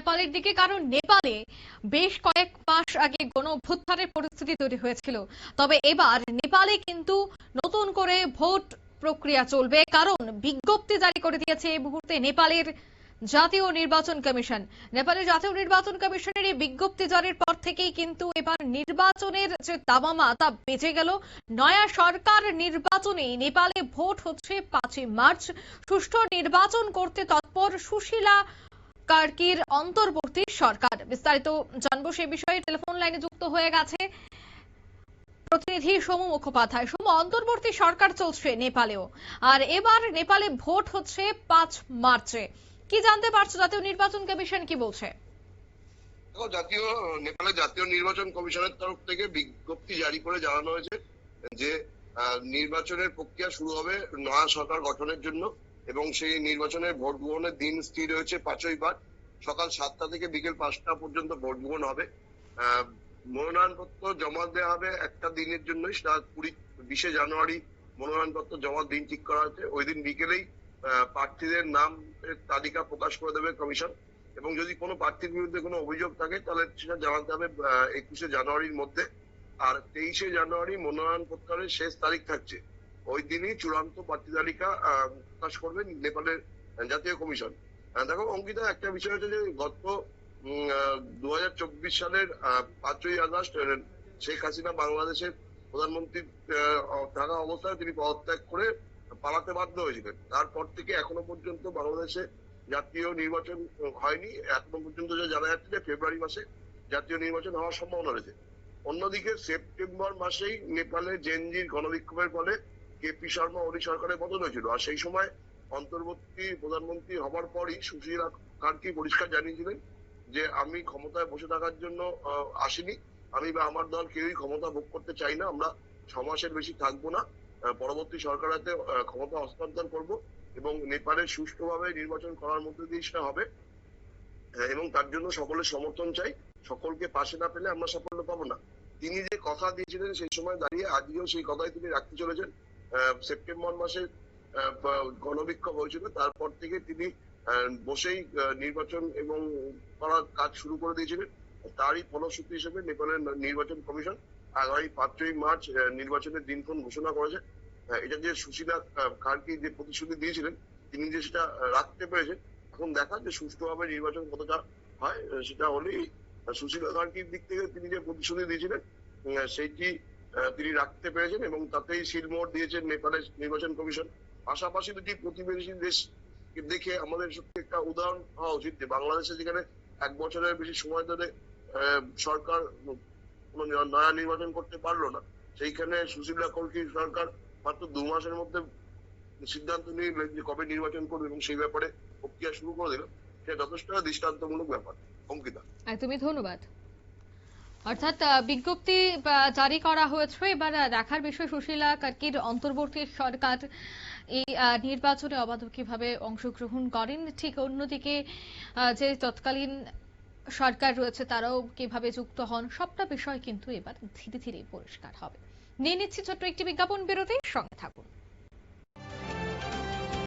নেপালের দিকে, কারণ নেপালে বেশ কয়েক মাস আগে গণ অভ্যুত্থানের পরিস্থিতি তৈরি হয়েছিল। তবে এবার নেপালে কিন্তু নতুন করে ভোট প্রক্রিয়া চলবে, কারণ বিজ্ঞপ্তি জারি করে দিয়েছে এই মুহূর্তে নেপালের জাতীয় নির্বাচন কমিশন। নেপালের জাতীয় নির্বাচন কমিশনের এই বিজ্ঞপ্তি জারির পর থেকেই কিন্তু এবার নির্বাচনের যে দামামা, তা বেজে গেল। নয়া সরকার নির্বাচনে নেপালে ভোট হচ্ছে পাঁচই মার্চ। সুষ্ঠু নির্বাচন করতে তৎপর সুশীলা কার্কির অন্তর্বর্তী সরকার। বিস্তারিত জানব সে বিষয়ে। টেলিফোন লাইনে যুক্ত হয়ে গেছে প্রতিনিধি সোমু মুখোপাধ্যায়। সোমু, অন্তর্বর্তী সরকার চলছে নেপালেও। আর এবার নেপালে ভোট হচ্ছে পাঁচ মার্চে। কি জানতে পারছ? জাতীয় নির্বাচন কমিশন কি বলছে? জাতীয়, নেপালের জাতীয় নির্বাচন কমিশনের তরফ থেকে বিজ্ঞপ্তি জারি করে জানানো হয়েছে যে নির্বাচনের প্রক্রিয়া শুরু হবে নয়া সরকার গঠনের জন্য এবং সেই নির্বাচনের ভোট গ্রহণের দিন স্থির হয়েছে পাঁচই মার্চ। সকাল সাতটা থেকে বিকেল পাঁচটা পর্যন্ত ভোট গ্রহণ হবে। মনোনয়নপত্র জমা দেওয়া হবে একটা দিনের জন্য কুড়ি বিশে জানুয়ারি মনোনয়নপত্র জমার দিন ঠিক করা হয়েছে। ওই দিন বিকেলেই প্রার্থীদের নাম তালিকা প্রকাশ করে দেবে কমিশন। এবং যদি কোনো প্রার্থীর বিরুদ্ধে কোনো অভিযোগ থাকে, তাহলে সেটা জানাতে হবে একুশে জানুয়ারির মধ্যে। আর তেইশে জানুয়ারি মনোনয়ন প্রত্যাহারের শেষ তারিখ থাকছে। ওই দিনই চূড়ান্ত প্রার্থী তালিকা প্রকাশ করবে নেপালের জাতীয় কমিশন। দেখো, অঙ্কিতা, একটা বিষয় হচ্ছে যে গত দু হাজার চব্বিশ সালের পাঁচই আগস্ট শেখ হাসিনা বাংলাদেশের প্রধানমন্ত্রী থাকা অবস্থায় তিনি পদত্যাগ করে পালাতে বাধ্য হয়েছিলেন। তারপর থেকে এখনও পর্যন্ত বাংলাদেশে জাতীয় নির্বাচন হয়নি। এখনও পর্যন্ত যা জানা যাচ্ছে যে ফেব্রুয়ারি মাসে জাতীয় নির্বাচন হওয়ার সম্ভাবনা রয়েছে। অন্যদিকে সেপ্টেম্বর মাসেই নেপালে জেনজির গণবিক্ষোভের ফলে কেপি শর্মা ওলি সরকারের বদল হয়েছিল। আর সেই সময় অন্তর্বর্তী প্রধানমন্ত্রী হবার পরই সুশীলা কার্কি পরিষ্কার জানিয়েছিলেন যে আমি ক্ষমতায় বসে থাকার জন্য আসিনি। আমি বা আমার দল কেউই ক্ষমতা ভোগ করতে চাই না। আমরা ছ মাসের বেশি থাকব না। পরবর্তী সরকার হাতে আহ, ক্ষমতা হস্তান্তর করব এবং নেপালে সুষ্ঠুভাবে নির্বাচন করার মধ্যে দিয়ে সেটা হবে। এবং তার জন্য সকলের সমর্থন চাই। সকলকে পাশে না পেলে আমরা সাফল্য পাবো না। তিনি যে কথা দিয়েছিলেন সেই সময় দাঁড়িয়ে আজকেও সেই কথাই তিনি রাখতে চলেছেন। সেপ্টেম্বর মাসে গণবিক্ষোভ হয়েছিল, তারপর থেকে তিনি বসেই নির্বাচন এবং করার কাজ শুরু করে দিয়েছিলেন। তারই ফলশ্রুতি হিসেবে নেপালের নির্বাচন কমিশন আগামী পাঁচই মার্চ নির্বাচনের দিনক্ষণ ঘোষণা করেছে। এটা যে সুশীলা কার্কি যে প্রতিশ্রুতি দিয়েছিলেন, তিনি যে সেটা রাখতে পেরেছেন, এখন দেখা যে সুষ্ঠুভাবে নির্বাচন কতটা হয় সেটা হলেই সুশীলা কার্কির দিক থেকে তিনি যে প্রতিশ্রুতি দিয়েছিলেন সেইটি তিনি রাখতে পেরেছেন এবং তাতেই সিলমোহর দিয়েছেন নেপালের নির্বাচন কমিশন। পাশাপাশি দুটি প্রতিবেশী দেশ দেখে আমাদের সত্যি একটা উদাহরণ হওয়া উচিত যে বাংলাদেশে যেখানে এক বছরের বেশি সময় ধরে সরকার নয়া নির্বাচন করতে পারল না, সেইখানে সুশীলা কর্কির সরকার মাত্র দু মাসের মধ্যে সিদ্ধান্ত নিয়ে যে কবে নির্বাচন করবে এবং সেই ব্যাপারে প্রক্রিয়া শুরু করে দিল। সেটা যথেষ্ট দৃষ্টান্তমূলক ব্যাপার। অঙ্কিতা। একদমই ধন্যবাদ। অর্থাৎ বিজ্ঞপ্তি জারি করা হয়েছে। এবার দেখার বিষয় সুশীলা কার্কির অন্তর্বর্তী সরকার। এই নির্বাচনে অবাধ কীভাবে অংশগ্রহণ করেন। ঠিক অন্যদিকে যে তৎকালীন সরকার রয়েছে, তারাও কীভাবে যুক্ত হন, সবটা বিষয় কিন্তু এবার ধীরে ধীরে পরিষ্কার হবে। নিয়ে নিচ্ছি ছোট্ট একটি বিজ্ঞাপন বিরতি। সঙ্গে থাকুন।